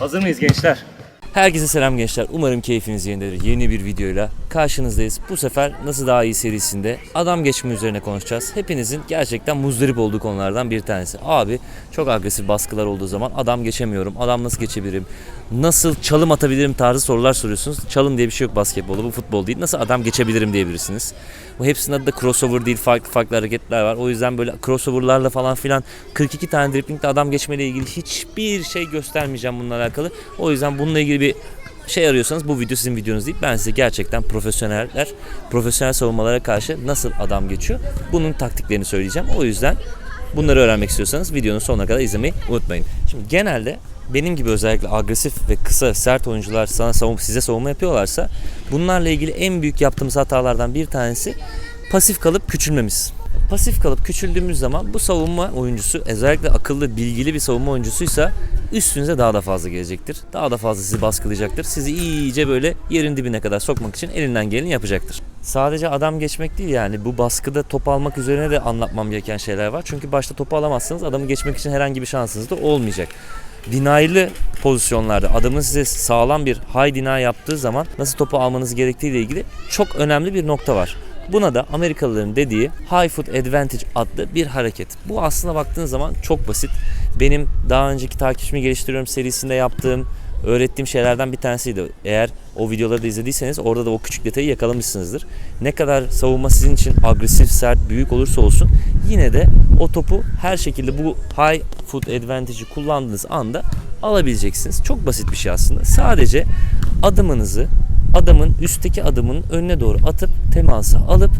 Hazır mıyız gençler? Herkese selam gençler. Umarım keyfiniz yerindedir. Yeni bir videoyla karşınızdayız. Bu sefer Nasıl Daha iyi serisinde adam geçme üzerine konuşacağız. Hepinizin gerçekten muzdarip olduğu konulardan bir tanesi. Abi çok agresif baskılar olduğu zaman adam geçemiyorum. Adam nasıl geçebilirim? Nasıl çalım atabilirim tarzı sorular soruyorsunuz. Çalım diye bir şey yok basketbolda. Bu futbol değil. Nasıl adam geçebilirim diyebilirsiniz. Bu hepsinin adı da crossover değil. Farklı farklı hareketler var. O yüzden böyle crossoverlarla falan filan 42 tane driplingle adam geçmeyle ilgili hiçbir şey göstermeyeceğim bununla alakalı. O yüzden bununla ilgili bir şey arıyorsanız bu video sizin videonuz değil. Ben size gerçekten profesyoneller, profesyonel savunmalara karşı nasıl adam geçiyor bunun taktiklerini söyleyeceğim. O yüzden bunları öğrenmek istiyorsanız videonun sonuna kadar izlemeyi unutmayın. Şimdi genelde benim gibi özellikle agresif ve kısa sert oyuncular sana savun size savunma yapıyorlarsa bunlarla ilgili en büyük yaptığımız hatalardan bir tanesi pasif kalıp küçülmemiz. Pasif kalıp küçüldüğümüz zaman bu savunma oyuncusu özellikle akıllı, bilgili bir savunma oyuncusuysa üstünüze daha da fazla gelecektir. Daha da fazla sizi baskılayacaktır. Sizi iyice böyle yerin dibine kadar sokmak için elinden geleni yapacaktır. Sadece adam geçmek değil yani bu baskıda top almak üzerine de anlatmam gereken şeyler var. Çünkü başta topu alamazsınız adamı geçmek için herhangi bir şansınız da olmayacak. Denial'lı pozisyonlarda adamın size sağlam bir high deny yaptığı zaman nasıl topu almanız gerektiği ile ilgili çok önemli bir nokta var. Buna da Amerikalıların dediği High Foot Advantage adlı bir hareket. Bu aslında baktığınız zaman çok basit. Benim daha önceki takipçimi geliştiriyorum serisinde yaptığım, öğrettiğim şeylerden bir tanesiydi. Eğer o videoları da izlediyseniz orada da o küçük detayı yakalamışsınızdır. Ne kadar savunma sizin için agresif, sert, büyük olursa olsun yine de o topu her şekilde bu high foot advantage'i kullandığınız anda alabileceksiniz. Çok basit bir şey aslında. Sadece adımınızı adamın üstteki adımın önüne doğru atıp teması alıp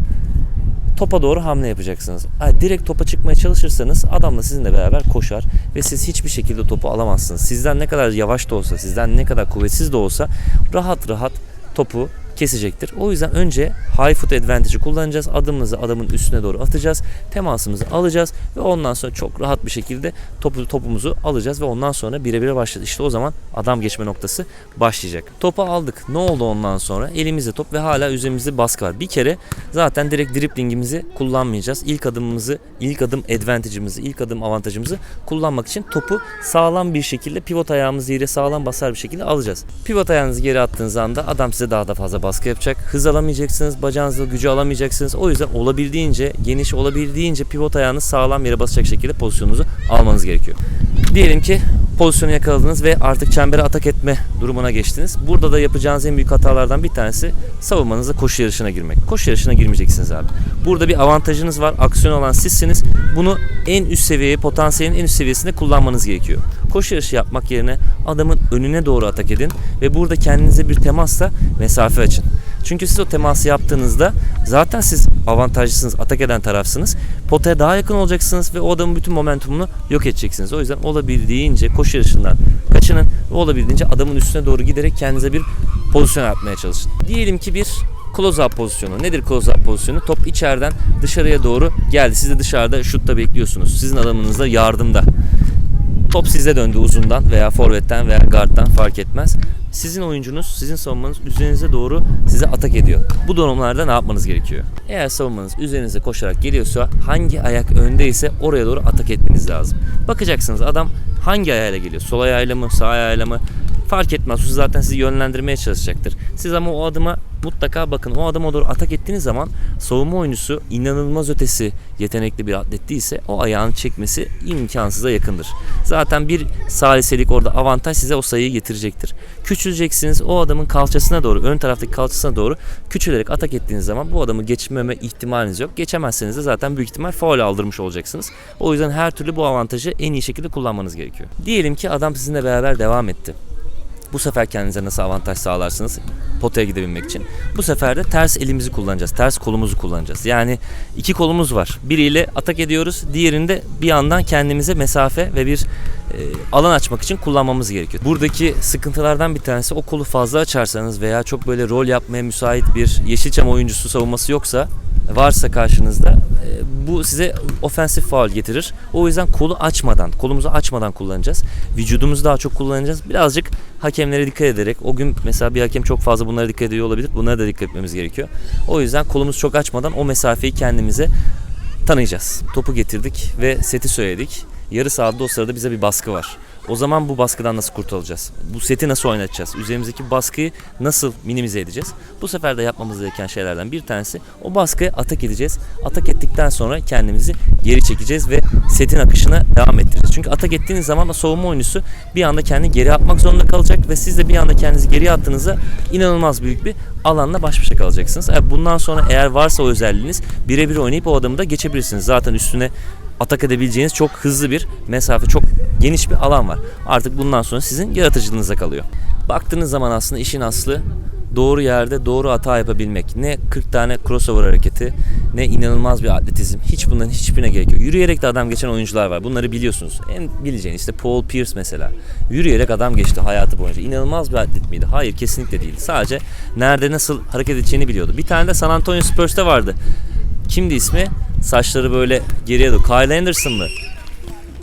topa doğru hamle yapacaksınız. Yani direkt topa çıkmaya çalışırsanız adamla sizinle beraber koşar ve siz hiçbir şekilde topu alamazsınız. Sizden ne kadar yavaş da olsa, sizden ne kadar kuvvetsiz de olsa rahat rahat topu kesecektir. O yüzden önce high foot advantage'i kullanacağız. Adımımızı adamın üstüne doğru atacağız. Temasımızı alacağız ve ondan sonra çok rahat bir şekilde topu topumuzu alacağız ve ondan sonra birebire başladı. İşte o zaman adam geçme noktası başlayacak. Topu aldık. Ne oldu ondan sonra? Elimizde top ve hala üzerimizde baskı var. Bir kere zaten direkt driplingimizi kullanmayacağız. İlk adımımızı, ilk adım advantage'ımızı, ilk adım avantajımızı kullanmak için topu sağlam bir şekilde pivot ayağımızı yere sağlam basar bir şekilde alacağız. Pivot ayağınızı geri attığınız anda adam size daha da fazla baskı yapacak. Hız alamayacaksınız, bacağınızla gücü alamayacaksınız. O yüzden olabildiğince, geniş olabildiğince pivot ayağınız sağlam yere basacak şekilde pozisyonunuzu almanız gerekiyor. Diyelim ki pozisyonu yakaladınız ve artık çembere atak etme durumuna geçtiniz. Burada da yapacağınız en büyük hatalardan bir tanesi savunmanızda koşu yarışına girmek. Koşu yarışına girmeyeceksiniz abi. Burada bir avantajınız var. Aksiyon olan sizsiniz. Bunu en üst seviyeye, potansiyelin en üst seviyesinde kullanmanız gerekiyor. Koşu yarışı yapmak yerine adamın önüne doğru atak edin ve burada kendinize bir temasla mesafe açın. Çünkü siz o teması yaptığınızda zaten siz avantajlısınız, atak eden tarafsınız. Potaya daha yakın olacaksınız ve o adamın bütün momentumunu yok edeceksiniz. O yüzden olabildiğince koşu yarışından kaçının ve olabildiğince adamın üstüne doğru giderek kendinize bir pozisyon yapmaya çalışın. Diyelim ki bir close up pozisyonu. Nedir close up pozisyonu? Top içeriden dışarıya doğru geldi. Siz de dışarıda şutta bekliyorsunuz. Sizin adamınız da yardımda. Top size döndü uzundan veya forvetten veya guard'dan fark etmez. Sizin oyuncunuz, sizin savunmanız üzerinize doğru size atak ediyor. Bu durumlarda ne yapmanız gerekiyor? Eğer savunmanız üzerinize koşarak geliyorsa hangi ayak öndeyse oraya doğru atak etmeniz lazım. Bakacaksınız adam hangi ayağıyla geliyor? Sol ayağıyla mı, sağ ayağıyla mı? Fark etmez. O zaten sizi yönlendirmeye çalışacaktır. Siz ama o adıma mutlaka bakın. O adıma doğru atak ettiğiniz zaman savunma oyuncusu inanılmaz ötesi yetenekli bir atlet değilse o ayağını çekmesi imkansıza yakındır. Zaten bir saliselik orada avantaj size o sayıyı getirecektir. Küçüleceksiniz. O adamın kalçasına doğru, ön taraftaki kalçasına doğru küçülerek atak ettiğiniz zaman bu adamı geçmeme ihtimaliniz yok. Geçemezseniz de zaten büyük ihtimal faul aldırmış olacaksınız. O yüzden her türlü bu avantajı en iyi şekilde kullanmanız gerekiyor. Diyelim ki adam sizinle beraber devam etti. Bu sefer kendinize nasıl avantaj sağlarsınız potaya gidebilmek için? Bu sefer de ters elimizi kullanacağız. Ters kolumuzu kullanacağız. Yani iki kolumuz var. Biriyle atak ediyoruz. Diğerinde bir yandan kendimize mesafe ve bir e, alan açmak için kullanmamız gerekiyor. Buradaki sıkıntılardan bir tanesi o kolu fazla açarsanız veya çok böyle rol yapmaya müsait bir Yeşilçam oyuncusu savunması yoksa varsa karşınızda e, bu size ofensif faul getirir. O yüzden kolu açmadan, kolumuzu açmadan kullanacağız. Vücudumuzu daha çok kullanacağız. Birazcık hakemlere dikkat ederek o gün mesela bir hakem çok fazla bunlara dikkat ediyor olabilir. Bunlara da dikkat etmemiz gerekiyor. O yüzden kolumuzu çok açmadan o mesafeyi kendimize tanıyacağız. Topu getirdik ve seti söyledik. Yarı sahada o sırada bize bir baskı var. O zaman bu baskıdan nasıl kurtulacağız? Bu seti nasıl oynatacağız? Üzerimizdeki baskıyı nasıl minimize edeceğiz? Bu sefer de yapmamız gereken şeylerden bir tanesi o baskıya atak edeceğiz. Atak ettikten sonra kendimizi geri çekeceğiz ve setin akışına devam ettireceğiz. Çünkü atak ettiğiniz zaman da savunma oyuncusu bir anda kendini geri atmak zorunda kalacak ve siz de bir anda kendinizi geri attığınızda inanılmaz büyük bir alanla baş başa kalacaksınız. Bundan sonra eğer varsa o özelliğiniz birebir oynayıp o adamı da geçebilirsiniz. Zaten üstüne atak edebileceğiniz çok hızlı bir mesafe, çok geniş bir alan var. Artık bundan sonra sizin yaratıcılığınıza kalıyor. Baktığınız zaman aslında işin aslı doğru yerde doğru hata yapabilmek. Ne 40 tane crossover hareketi, ne inanılmaz bir atletizm. Hiç bunların hiçbirine gerek yok. Yürüyerek de adam geçen oyuncular var. Bunları biliyorsunuz. En bileceğiniz işte Paul Pierce mesela. Yürüyerek adam geçti hayatı boyunca. İnanılmaz bir atlet miydi? Hayır kesinlikle değil. Sadece nerede nasıl hareket edeceğini biliyordu. Bir tane de San Antonio Spurs'te vardı. Kimdi ismi? Saçları böyle geriye doğru. Kyle Anderson mı?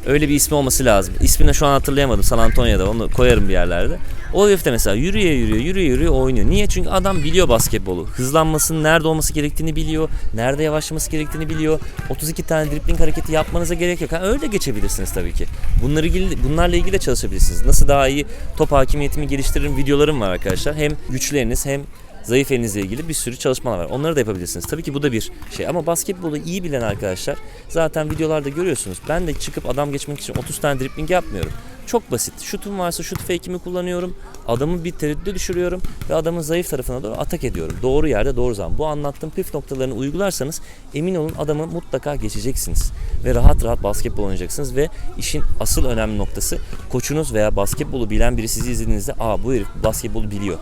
Öyle bir ismi olması lazım. İsmini şu an hatırlayamadım San Antonio'da. Onu koyarım bir yerlerde. O herif mesela yürüye yürüye yürüye yürüye oynuyor. Niye? Çünkü adam biliyor basketbolu. Hızlanmasının nerede olması gerektiğini biliyor. Nerede yavaşlaması gerektiğini biliyor. 32 tane dribbling hareketi yapmanıza gerek yok. Ha, öyle geçebilirsiniz tabii ki. Bunları ilgili, bunlarla ilgili de çalışabilirsiniz. Nasıl daha iyi top hakimiyetimi geliştiririm videolarım var arkadaşlar. Hem güçleriniz hem zayıf elinizle ilgili bir sürü çalışmalar var. Onları da yapabilirsiniz. Tabii ki bu da bir şey ama basketbolu iyi bilen arkadaşlar zaten videolarda görüyorsunuz. Ben de çıkıp adam geçmek için 30 tane dribbling yapmıyorum. Çok basit. Şutum varsa şut fake'imi kullanıyorum. Adamı bir tereddüde düşürüyorum ve adamın zayıf tarafına doğru atak ediyorum. Doğru yerde doğru zaman. Bu anlattığım püf noktalarını uygularsanız emin olun adamı mutlaka geçeceksiniz. Ve rahat rahat basketbol oynayacaksınız ve işin asıl önemli noktası koçunuz veya basketbolu bilen biri sizi izlediğinizde aa bu herif basketbolu biliyor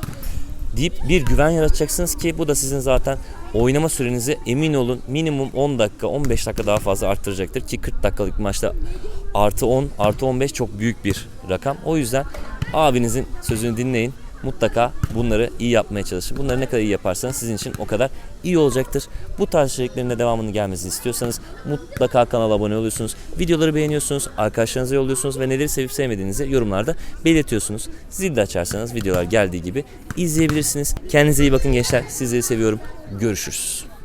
deyip bir güven yaratacaksınız ki bu da sizin zaten oynama sürenizi emin olun minimum 10 dakika 15 dakika daha fazla arttıracaktır ki 40 dakikalık maçta artı 10 artı 15 çok büyük bir rakam. O yüzden abinizin sözünü dinleyin. Mutlaka bunları iyi yapmaya çalışın. Bunları ne kadar iyi yaparsanız sizin için o kadar iyi olacaktır. Bu tarz içeriklerin de devamını gelmesini istiyorsanız mutlaka kanala abone oluyorsunuz. Videoları beğeniyorsunuz, arkadaşlarınıza yolluyorsunuz ve neleri sevip sevmediğinizi yorumlarda belirtiyorsunuz. Zil de açarsanız videolar geldiği gibi izleyebilirsiniz. Kendinize iyi bakın gençler. Sizleri seviyorum. Görüşürüz.